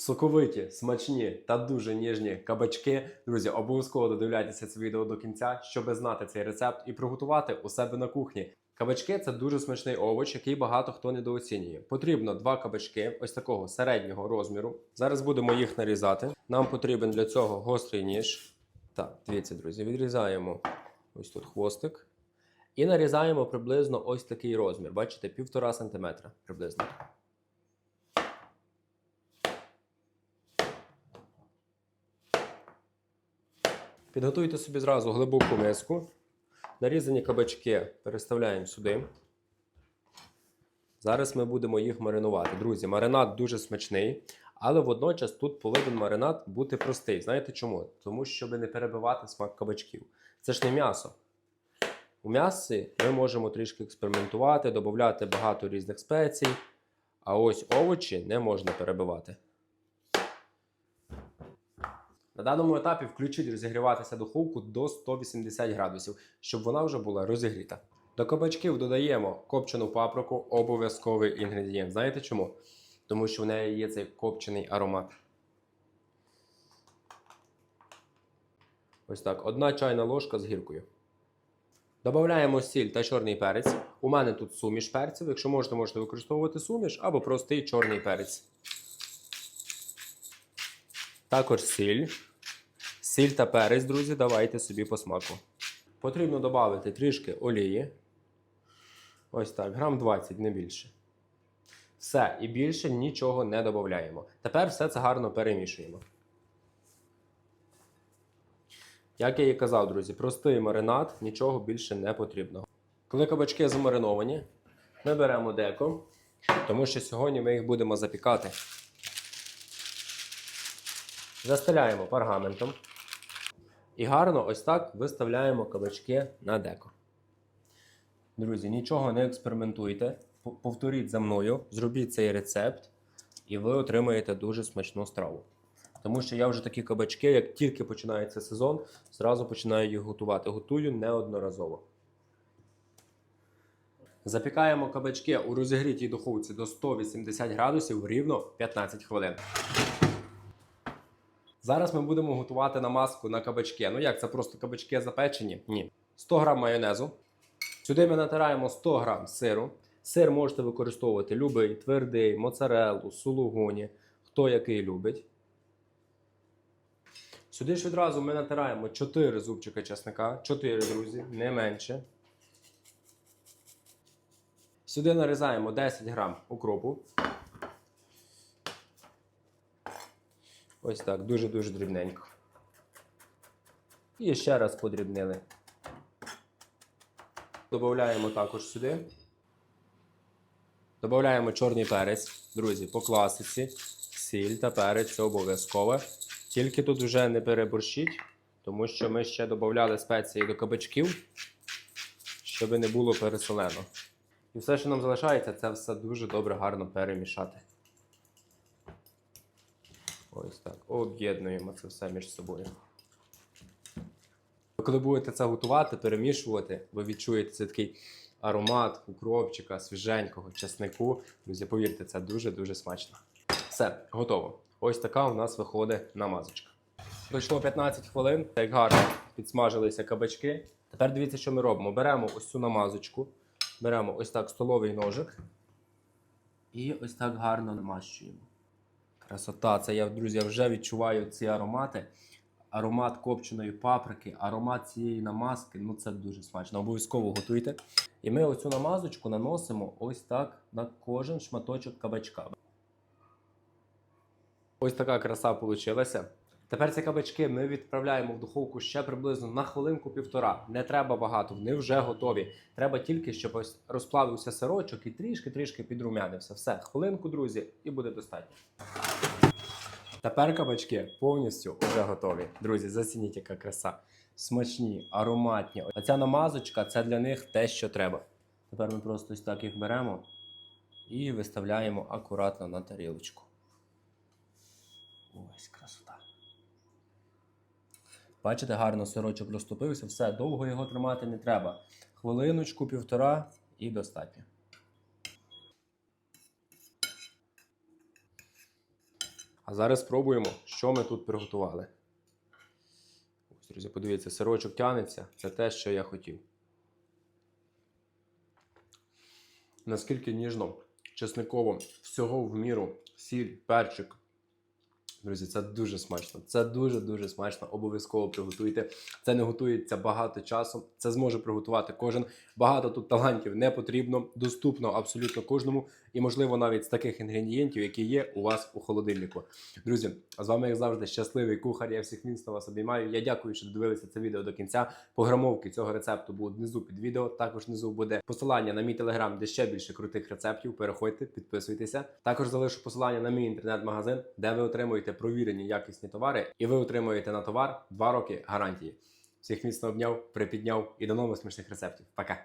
Соковиті, смачні та дуже ніжні кабачки. Друзі, обов'язково додивляйтеся це відео до кінця, щоб знати цей рецепт і приготувати у себе на кухні. Кабачки це дуже смачний овоч, який багато хто недооцінює. Потрібно два кабачки, ось такого середнього розміру. Зараз будемо їх нарізати. Нам потрібен для цього гострий ніж. Так, дивіться, друзі, відрізаємо ось тут хвостик. І нарізаємо приблизно ось такий розмір. Бачите, півтора сантиметра приблизно. Підготуйте собі зразу глибоку миску. Нарізані кабачки переставляємо сюди. Зараз ми будемо їх маринувати. Друзі, маринад дуже смачний, але водночас тут повинен маринад бути простий. Знаєте чому? Тому щоб не перебивати смак кабачків. Це ж не м'ясо. У м'ясі ми можемо трішки експериментувати, додати багато різних спецій, а ось овочі не можна перебивати. На даному етапі включіть розігріватися духовку до 180 градусів, щоб вона вже була розігріта. До кабачків додаємо копчену паприку, обов'язковий інгредієнт. Знаєте чому? Тому що в неї є цей копчений аромат. Ось так, одна чайна ложка з гіркою. Додаємо сіль та чорний перець. У мене тут суміш перців. Якщо можете, можете використовувати суміш або простий чорний перець. Також сіль. Сіль та перець, друзі, давайте собі по смаку. Потрібно додати трішки олії. Ось так, грам 20, не більше. Все, і більше нічого не додаємо. Тепер все це гарно перемішуємо. Як я і казав, друзі, простий маринад, нічого більше не потрібно. Коли кабачки замариновані, ми беремо деко, тому що сьогодні ми їх будемо запікати. Застеляємо пергаментом. І гарно ось так виставляємо кабачки на деко. Друзі, нічого не експериментуйте. Повторіть за мною, зробіть цей рецепт, і ви отримаєте дуже смачну страву. Тому що я вже такі кабачки, як тільки починається сезон, зразу починаю їх готувати. Готую неодноразово. Запікаємо кабачки у розігрітій духовці до 180 градусів рівно 15 хвилин. Зараз ми будемо готувати намазку на кабачки. Ну як це просто кабачки запечені? Ні. 100 г майонезу. Сюди ми натираємо 100 г сиру. Сир можете використовувати любий, твердий, моцареллу, сулугуні, хто який любить. Сюди ж відразу ми натираємо 4 зубчика чесника, 4, друзі, не менше. Сюди нарізаємо 10 грам укропу. Ось так, дуже-дуже дрібненько. І ще раз подрібнили. Додаємо також сюди. Додаємо чорний перець, друзі, по класиці. Сіль та перець це обов'язково. Тільки тут вже не переборщіть, тому що ми ще додавали спеції до кабачків, щоб не було пересолено. І все, що нам залишається, це все дуже добре гарно перемішати. Ось так. Об'єднуємо це все між собою. Коли будете це готувати, перемішувати, ви відчуєте цей такий аромат укропчика, свіженького, чеснику. Друзі, повірте, це дуже-дуже смачно. Все, готово. Ось така у нас виходить намазочка. Пройшло 15 хвилин, як гарно підсмажилися кабачки. Тепер дивіться, що ми робимо. Беремо ось цю намазочку, беремо ось так столовий ножик і ось так гарно намащуємо. Красота, це я, друзі, вже відчуваю ці аромати. Аромат копченої паприки, аромат цієї намазки. Ну це дуже смачно. Обов'язково готуйте. І ми оцю намазочку наносимо ось так на кожен шматочок кабачка. Ось така краса вийшла. Тепер ці кабачки ми відправляємо в духовку ще приблизно на хвилинку-півтора. Не треба багато, вони вже готові. Треба тільки, щоб ось розплавився сирочок і трішки-трішки підрумянився. Все, хвилинку, друзі, і буде достатньо. Тепер кабачки повністю вже готові. Друзі, зацініть, яка краса. Смачні, ароматні. Оця намазочка це для них те, що треба. Тепер ми просто ось так їх беремо і виставляємо акуратно на тарілочку. Ось красота. Бачите, гарно сирочок розтопився, все, довго його тримати не треба. Хвилиночку, півтора і достатньо. А зараз спробуємо, що ми тут приготували. Ось, друзі, подивіться, сирочок тянеться. Це те, що я хотів. Наскільки ніжно, чесниково, всього в міру, сіль, перчик. Друзі, це дуже смачно. Це дуже-дуже смачно. Обов'язково приготуйте. Це не готується багато часу. Це зможе приготувати кожен. Багато тут талантів не потрібно, доступно абсолютно кожному. І, можливо, навіть з таких інгредієнтів, які є у вас у холодильнику. Друзі, з вами, як завжди, щасливий кухар. Я всіх міцно вас обіймаю. Я дякую, що додивилися це відео до кінця. Пограмовки цього рецепту будуть внизу під відео. Також внизу буде посилання на мій телеграм, де ще більше крутих рецептів. Переходьте, підписуйтеся. Також залишу посилання на мій інтернет-магазин, де ви отримуєте провірені якісні товари, і ви отримуєте на товар 2 роки гарантії. Всіх міцно обняв, припідняв і до нових смачних рецептів. Пока!